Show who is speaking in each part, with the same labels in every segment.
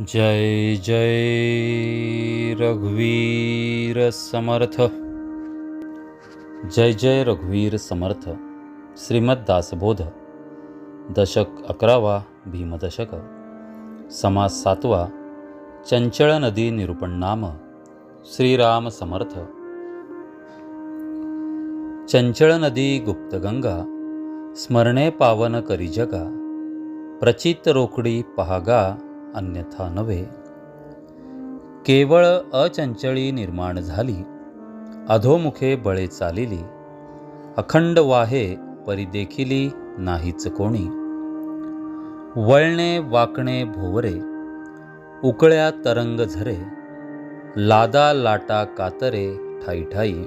Speaker 1: जय जय रघुवीर समर्थ। जय जय रघुवीर समर्थ। श्रीमद दासबोध। दशक अकरावा भीमदशक। समास सातवा। चंचळ नदी निरूपण नाम श्रीराम समर्थ। चंचळ नदी गुप्तगंगा स्मरणे पावन करी जगा। प्रचित रोकडी पहागा। अन्यथा नव्हे. केवळ अचंचळी निर्माण झाली अधोमुखे बळे चालिली अखंड वाहे परिदेखिली नाहीच कोणी. वळणे वाकणे भोवरे उकळ्या तरंग झरे लादा लाटा कातरे ठाई ठाई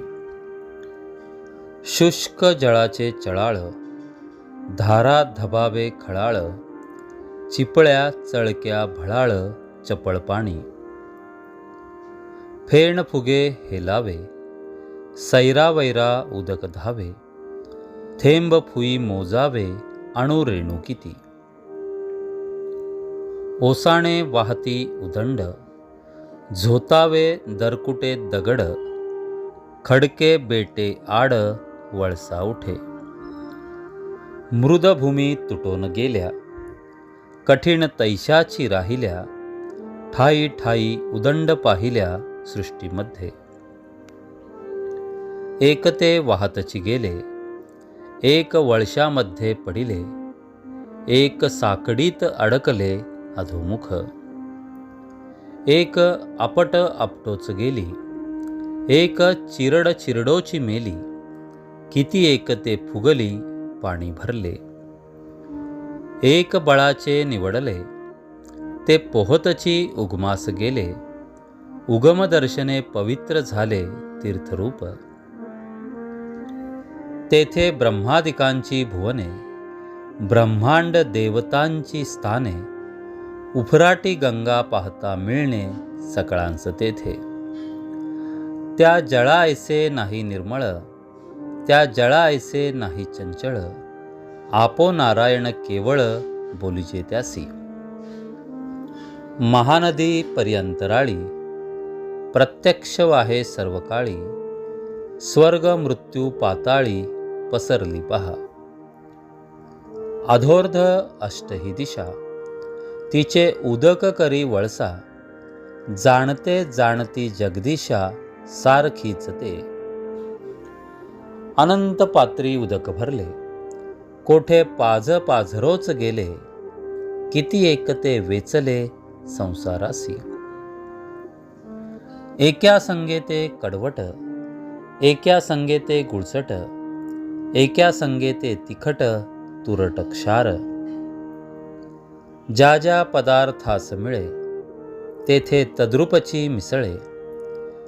Speaker 1: शुष्क जळाचे चळाळ धारा धबावे खळाळ चिपळ्या चळक्या भळाळ चपळ पाणी. फेण फुगे हेलावे सैरा वैरा उदक धावे थेंब फुई मोजावे अणु रेणू किती. ओसाणे वाहती उदंड झोतावे दरकुटे दगड खडके बेटे आड वळसा उठे. मृदभूमी तुटून गेल्या कठीण तैशाची राहिल्या ठाई ठाई उदंड पाहिल्या सृष्टीमध्ये. एक ते वाहतची गेले एक वळशामध्ये पडिले एक साकडीत अडकले अधोमुख. एक आपट आपटोच गेली एक चिरड चिरडोची मेली किती एक ते फुगली पाणी भरले. एक बळाचे निवडले. ते पोहतची उगमास गेले. उगमदर्शने पवित्र झाले तीर्थरूप. तेथे ब्रह्मादिकांची भुवने ब्रह्मांड देवतांची स्थाने उफराटी गंगा पाहता मिळणे सकळांचं तेथे. त्या जळा ऐसे नाही निर्मळ त्या जळा ऐसे नाही चंचळ. आपो नारायण केवळ बोलीचे त्यासी महानदी पर्यंतराळी प्रत्यक्ष वाहे सर्व काळी स्वर्ग मृत्यू पाताळी पसरली पहा. अधोर्ध अष्टही दिशा तिचे उदक करी वळसा जाणते जाणती जगदिशा सारखीच ते. अनंत पात्री उदक भरले कोठे पाझ पाझरोच गेले किती एकते वेचले संसारासी. एक्या संगेते कडवट एक्या संगेते गुळसट एक्या संगेते तिखट तुरट क्षार. ज्या ज्या पदार्थास मिळे तेथे तद्रुपची मिसळे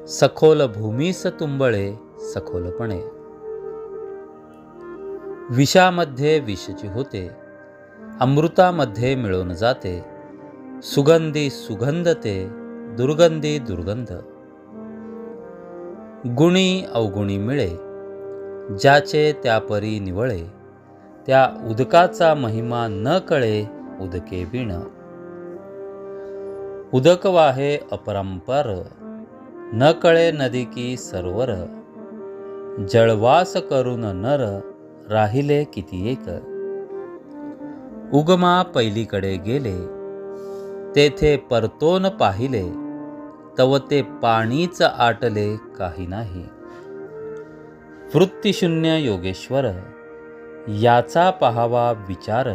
Speaker 1: सखोल भूमीस तुंबळे सखोलपणे. विषामध्ये विषची होते. अमृतामध्ये मिळून जाते. सुगंधी सुगंध ते दुर्गंधी दुर्गंध. गुणी अवगुणी मिळे. ज्याचे त्यापरी निवळे. त्या उदकाचा महिमा न कळे उदके विण उदक वाहे अपरंपर. न कळे नदी की सरोवर. जळवास करून नर. राहिले किती एक उगमा पैलीकडे गेले तेथे परतोन पाहिले तव ते पाणीच आटले काही नाही. वृत्तिशून्य योगेश्वर याचा पहावा विचार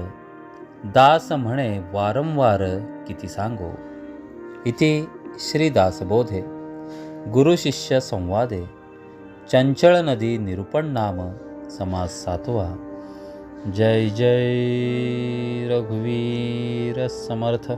Speaker 1: दास म्हणे वारंवार किती सांगो. इति श्रीदासबोधे गुरुशिष्य संवादे चंचळ नदी निरूपण नाम समाज सातवा। जय जय रघुवीर समर्थ।